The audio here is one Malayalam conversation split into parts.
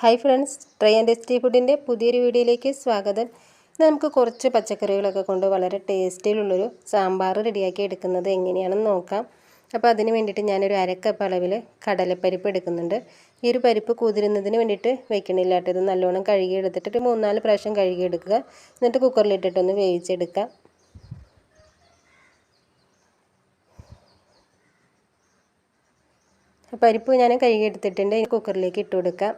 Hi friends try and tasty ഫുഡിന്റെ പുതിയൊരു വീഡിയോയിലേക്ക് സ്വാഗതം. ഇന്ന് നമുക്ക് കുറച്ച് പച്ചക്കറികളൊക്കെ കൊണ്ട് വളരെ ടേസ്റ്റിലുള്ളൊരു സാമ്പാർ റെഡിയാക്കി എടുക്കുന്നത് എങ്ങനെയാണെന്ന് നോക്കാം. അപ്പോൾ അതിന് വേണ്ടിയിട്ട് ഞാനൊരു അരക്കപ്പ് അളവിൽ കടലപ്പരിപ്പ് എടുക്കുന്നുണ്ട്. ഈ ഒരു പരിപ്പ് കുതിരുന്നതിന് വേണ്ടിയിട്ട് വെക്കണില്ല കേട്ടോ. ഇത് നല്ലോണം കഴുകി എടുത്തിട്ട് മൂന്നാൽ പ്രാവശ്യം കഴുകി എടുക്കുക എന്നിട്ട് കുക്കറിലിട്ടിട്ടൊന്ന് വേവിച്ചെടുക്കുക പരിപ്പ് ഞാൻ കഴുകി എടുത്തിട്ടുണ്ട് കുക്കറിലേക്ക് ഇട്ട് കൊടുക്കാം.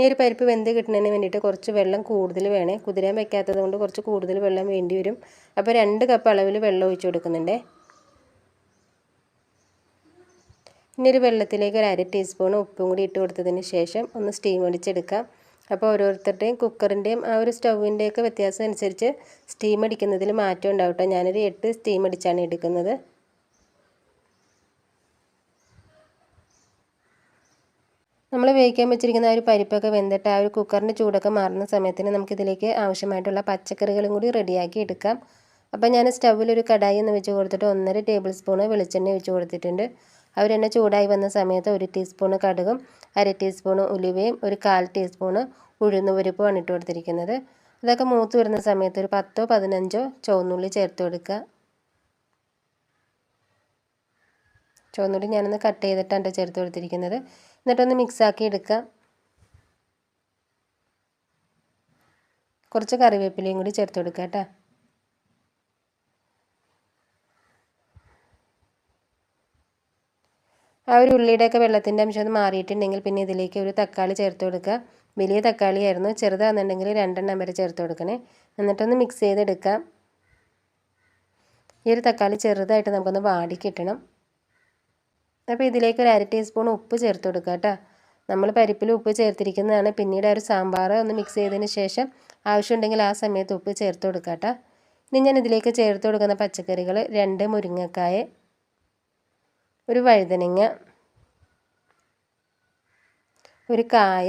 ഇനി ഒരു പരിപ്പ് വെന്ത് കിട്ടുന്നതിന് വേണ്ടിയിട്ട് കുറച്ച് വെള്ളം കൂടുതൽ വേണേ. കുതിരാൻ വെക്കാത്തത് കൊണ്ട് കുറച്ച് കൂടുതൽ വെള്ളം വേണ്ടി വരും. അപ്പോൾ രണ്ട് കപ്പ് അളവിൽ വെള്ളം ഒഴിച്ചു കൊടുക്കുന്നുണ്ട്. ഇനി ഒരു വെള്ളത്തിലേക്ക് ഒരു അര ടീസ്പൂൺ ഉപ്പും കൂടി ഇട്ട് കൊടുത്തതിന് ശേഷം ഒന്ന് സ്റ്റീം അടിച്ചെടുക്കാം അപ്പോൾ ഓരോരുത്തരുടെയും കുക്കറിന്റെയും ആ ഒരു സ്റ്റൗവിന്റെയൊക്കെ വ്യത്യാസം അനുസരിച്ച് സ്റ്റീം അടിക്കുന്നതിൽ മാറ്റം ഉണ്ടാവട്ടെ ഞാനൊരു എട്ട് സ്റ്റീം അടിച്ചാണ് എടുക്കുന്നത്. നമ്മൾ വേവിക്കാൻ വെച്ചിരിക്കുന്ന ആ ഒരു പരിപ്പൊക്കെ വെന്തിട്ട് ആ ഒരു കുക്കറിന്റെ ചൂടൊക്കെ മാറുന്ന സമയത്തിന് നമുക്കിതിലേക്ക് ആവശ്യമായിട്ടുള്ള പച്ചക്കറികളും കൂടി റെഡിയാക്കി എടുക്കാം. അപ്പോൾ ഞാൻ സ്റ്റൗവിലൊരു കടായി എന്ന് വെച്ച് കൊടുത്തിട്ട് ഒന്നര ടേബിൾ സ്പൂണ് വെളിച്ചെണ്ണ വെച്ച് കൊടുത്തിട്ടുണ്ട്. അവർ അവരെണ്ണ ചൂടായി വന്ന സമയത്ത് ഒരു ടീസ്പൂണ് കടുകും അര ടീസ്പൂണ് ഉലുവയും ഒരു കാൽ ടീസ്പൂണ് ഉഴുന്നുപരിപ്പുമാണ് ഇട്ട് കൊടുത്തിരിക്കുന്നത്. അതൊക്കെ മൂത്ത് വരുന്ന സമയത്ത് ഒരു പത്തോ പതിനഞ്ചോ ചുവന്നുള്ളി ചേർത്ത് കൊടുക്കുക. ചുവന്നുള്ളി ഞാനൊന്ന് കട്ട് ചെയ്തിട്ടാണ് ചേർത്ത് കൊടുത്തിരിക്കുന്നത് എന്നിട്ടൊന്ന് മിക്സാക്കി എടുക്കാം കുറച്ച് കറിവേപ്പിലയും കൂടി ചേർത്ത് കൊടുക്കുക കേട്ടോ. ആ ഒരു ഉള്ളിയുടെയൊക്കെ വെള്ളത്തിന്റെ അംശം ഒന്ന് മാറിയിട്ടുണ്ടെങ്കിൽ പിന്നെ ഇതിലേക്ക് ഒരു തക്കാളി ചേർത്ത് കൊടുക്കുക. വലിയ തക്കാളി ആയിരുന്നു ചെറുതാണെന്നുണ്ടെങ്കിൽ രണ്ടെണ്ണം വരെ ചേർത്ത് കൊടുക്കണേ. എന്നിട്ടൊന്ന് മിക്സ് ചെയ്തെടുക്കാം. ഈ ഒരു തക്കാളി ചെറുതായിട്ട് നമുക്കൊന്ന് വാടി കിട്ടണം. അപ്പോൾ ഇതിലേക്ക് ഒരു അര ടീസ്പൂൺ ഉപ്പ് ചേർത്ത് കൊടുക്കുക കേട്ടോ. നമ്മൾ പരിപ്പിൽ ഉപ്പ് ചേർത്തിരിക്കുന്നതാണ്. പിന്നീട് ഒരു സാമ്പാർ ഒന്ന് മിക്സ് ചെയ്തതിന് ശേഷം ആവശ്യമുണ്ടെങ്കിൽ ആ സമയത്ത് ഉപ്പ് ചേർത്ത് കൊടുക്കുക കേട്ടോ. ഇനി ഞാൻ ഇതിലേക്ക് ചേർത്ത് കൊടുക്കുന്ന പച്ചക്കറികൾ രണ്ട് മുരിങ്ങക്കായ ഒരു വഴുതനങ്ങ ഒരു കായ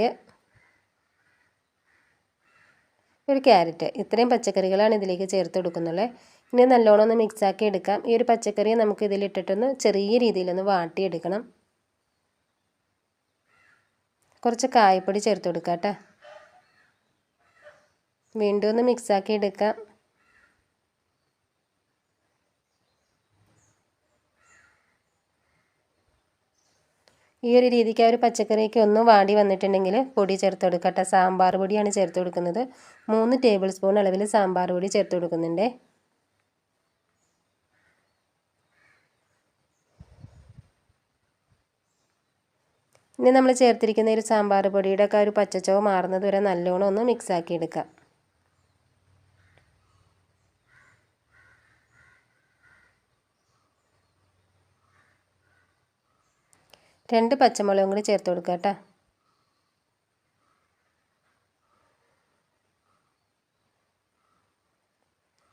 ഒരു ക്യാരറ്റ്. ഇത്രയും പച്ചക്കറികളാണ് ഇതിലേക്ക് ചേർത്ത് കൊടുക്കുന്നുള്ളത് ഇനി നല്ലോണം ഒന്ന് മിക്സാക്കി എടുക്കാം. ഈ ഒരു പച്ചക്കറി നമുക്ക് ഇതിലിട്ടിട്ടൊന്ന് ചെറിയ രീതിയിലൊന്ന് വാട്ടിയെടുക്കണം. കുറച്ച് കായപ്പൊടി ചേർത്ത് കൊടുക്കാം കേട്ടോ. വീണ്ടും ഒന്ന് മിക്സാക്കി എടുക്കാം. ഈ ഒരു രീതിക്ക് ആ ഒരു പച്ചക്കറിയൊക്കെ ഒന്ന് വാടി വന്നിട്ടുണ്ടെങ്കിൽ പൊടി ചേർത്ത് കൊടുക്കട്ടെ സാമ്പാർ പൊടിയാണ് ചേർത്ത് കൊടുക്കുന്നത്. മൂന്ന് ടേബിൾ സ്പൂൺ അളവിൽ സാമ്പാർ പൊടി ചേർത്ത് കൊടുക്കുന്നുണ്ട്. ഇനി നമ്മൾ ചേർത്തിരിക്കുന്ന ഒരു സാമ്പാർ പൊടിയുടെ ഒക്കെ ഒരു പച്ചച്ചവ് മാറുന്നത് വരെ നല്ലോണം ഒന്ന് മിക്സാക്കി എടുക്കാം. രണ്ട് പച്ചമുളകും കൂടി ചേർത്ത് കൊടുക്കുക കേട്ടോ.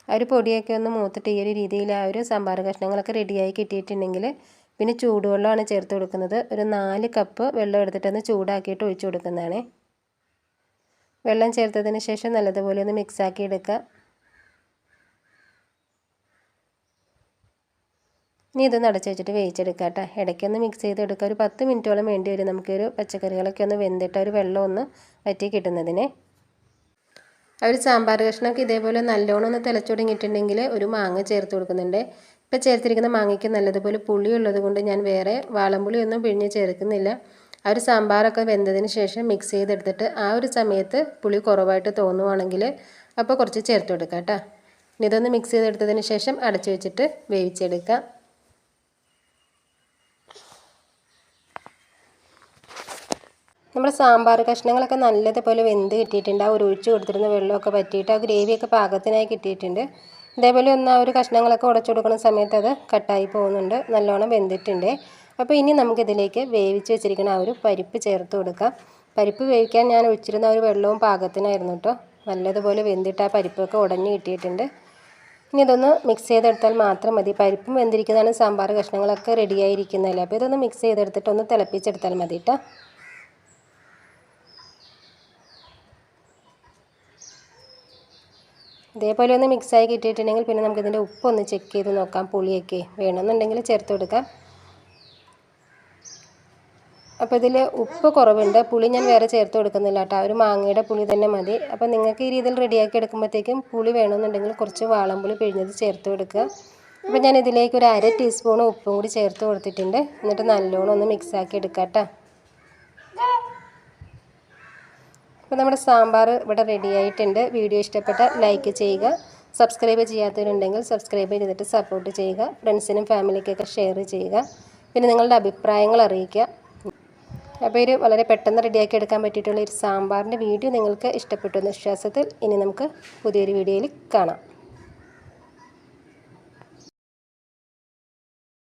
ആ ഒരു പൊടിയൊക്കെ ഒന്ന് മൂത്തിട്ട് ഈ ഒരു രീതിയിൽ ആ ഒരു സാമ്പാർ കഷ്ണങ്ങളൊക്കെ റെഡിയായി കിട്ടിയിട്ടുണ്ടെങ്കിൽ പിന്നെ ചൂടുവെള്ളമാണ് ചേർത്ത് കൊടുക്കുന്നത്. ഒരു നാല് കപ്പ് വെള്ളം എടുത്തിട്ടൊന്ന് ചൂടാക്കിയിട്ട് ഒഴിച്ചു കൊടുക്കുന്നതാണ്. വെള്ളം ചേർത്തതിന് ശേഷം നല്ലതുപോലെ ഒന്ന് മിക്സാക്കി എടുക്കുക. ഇനി ഇതൊന്ന് അടച്ചു വെച്ചിട്ട് വേവിച്ചെടുക്കുക കേട്ടോ. ഇടയ്ക്കൊന്ന് മിക്സ് ചെയ്തെടുക്കുക ഒരു പത്ത് മിനിറ്റോളം വേണ്ടി വരും നമുക്കൊരു പച്ചക്കറികളൊക്കെ ഒന്ന് വെന്തിട്ട് ഒരു വെള്ളം ഒന്ന് വറ്റി കിട്ടുന്നതിന്. ആ ഒരു സാമ്പാർ കഷ്ണമൊക്കെ ഇതേപോലെ നല്ലോണം ഒന്ന് തിളച്ചു തുടങ്ങിയിട്ടുണ്ടെങ്കിൽ ഒരു മാങ്ങ ചേർത്ത് കൊടുക്കുന്നുണ്ട്. ഇപ്പോൾ ചേർത്തിരിക്കുന്ന മാങ്ങയ്ക്ക് നല്ലതുപോലെ പുളി ഉള്ളത് കൊണ്ട് ഞാൻ വേറെ വാളംപുളി ഒന്നും പിഴിഞ്ഞ് ചേർക്കുന്നില്ല. ആ ഒരു സാമ്പാറൊക്കെ വെന്തതിന് ശേഷം മിക്സ് ചെയ്തെടുത്തിട്ട് ആ ഒരു സമയത്ത് പുളി കുറവായിട്ട് തോന്നുവാണെങ്കിൽ അപ്പോൾ കുറച്ച് ചേർത്ത് കൊടുക്കാം കേട്ടോ ഇതൊന്ന് മിക്സ് ചെയ്തെടുത്തതിന് ശേഷം അടച്ചു വെച്ചിട്ട് വേവിച്ചെടുക്കാം. നമ്മുടെ സാമ്പാർ കഷ്ണങ്ങളൊക്കെ നല്ലതുപോലെ വെന്ത് കിട്ടിയിട്ടുണ്ട്. ആ ഒരു ഒഴിച്ച് കൊടുത്തിരുന്ന വെള്ളമൊക്കെ പറ്റിയിട്ട് ആ ഗ്രേവിയൊക്കെ പാകത്തിനായി കിട്ടിയിട്ടുണ്ട്. ഇതേപോലെ ഒന്ന് ആ ഒരു കഷ്ണങ്ങളൊക്കെ ഉടച്ചു കൊടുക്കുന്ന സമയത്ത് അത് കട്ടായി പോകുന്നുണ്ട്. നല്ലോണം വെന്തിട്ടുണ്ട്. അപ്പോൾ ഇനി നമുക്കിതിലേക്ക് വേവിച്ച് വെച്ചിരിക്കുന്ന ആ ഒരു പരിപ്പ് ചേർത്ത് കൊടുക്കാം. പരിപ്പ് വേവിക്കാൻ ഞാൻ ഒഴിച്ചിരുന്ന ഒരു വെള്ളവും പാകത്തിനായിരുന്നു കേട്ടോ. നല്ലതുപോലെ വെന്തിട്ട് ആ പരിപ്പൊക്കെ ഉടഞ്ഞു കിട്ടിയിട്ടുണ്ട്. ഇനി ഇതൊന്ന് മിക്സ് ചെയ്തെടുത്താൽ മാത്രം മതി. പരിപ്പും വെന്തിരിക്കുന്നതാണ് സാമ്പാർ കഷ്ണങ്ങളൊക്കെ റെഡിയായിരിക്കുന്നതല്ലേ അപ്പോൾ ഇതൊന്ന് മിക്സ് ചെയ്തെടുത്തിട്ട് ഒന്ന് തിളപ്പിച്ചെടുത്താൽ മതി കേട്ടോ. ഇതേപോലെ ഒന്ന് മിക്സായി കിട്ടിയിട്ടുണ്ടെങ്കിൽ പിന്നെ നമുക്കിതിന്റെ ഉപ്പൊന്ന് ചെക്ക് ചെയ്ത് നോക്കാം. പുളിയൊക്കെ വേണമെന്നുണ്ടെങ്കിൽ ചേർത്ത് കൊടുക്കാം. അപ്പോൾ ഇതിൽ ഉപ്പ് കുറവുണ്ട്. പുളി ഞാൻ വേറെ ചേർത്ത് കൊടുക്കുന്നില്ല കേട്ടോ. ഒരു മാങ്ങയുടെ പുളി തന്നെ മതി. അപ്പോൾ നിങ്ങൾക്ക് ഈ രീതിയിൽ റെഡിയാക്കി എടുക്കുമ്പോഴത്തേക്കും പുളി വേണമെന്നുണ്ടെങ്കിൽ കുറച്ച് വാളംപുളി പിഴിഞ്ഞത് ചേർത്ത് കൊടുക്കുക. അപ്പോൾ ഞാൻ ഇതിലേക്ക് ഒരു അര ടീസ്പൂൺ ഉപ്പും കൂടി ചേർത്ത് കൊടുത്തിട്ടുണ്ട്. എന്നിട്ട് നല്ലോണം ഒന്ന് മിക്സാക്കി എടുക്കാം കേട്ടോ. അപ്പോൾ നമ്മുടെ സാമ്പാർ ഇവിടെ റെഡി ആയിട്ടുണ്ട്. വീഡിയോ ഇഷ്ടപ്പെട്ട ലൈക്ക് ചെയ്യുക. സബ്സ്ക്രൈബ് ചെയ്യാത്തവരുണ്ടെങ്കിൽ സബ്സ്ക്രൈബ് ചെയ്തിട്ട് സപ്പോർട്ട് ചെയ്യുക. ഫ്രണ്ട്സിനും ഫാമിലിക്കൊക്കെ ഷെയർ ചെയ്യുക. പിന്നെ നിങ്ങളുടെ അഭിപ്രായങ്ങൾ അറിയിക്കുക. അപ്പോൾ ഇത് വളരെ പെട്ടെന്ന് റെഡിയാക്കി എടുക്കാൻ പറ്റിയിട്ടുള്ള ഒരു സാമ്പാറിന്റെ വീഡിയോ നിങ്ങൾക്ക് ഇഷ്ടപ്പെട്ടു എന്ന വിശ്വാസത്തിൽ ഇനി നമുക്ക് പുതിയൊരു വീഡിയോയിൽ കാണാം.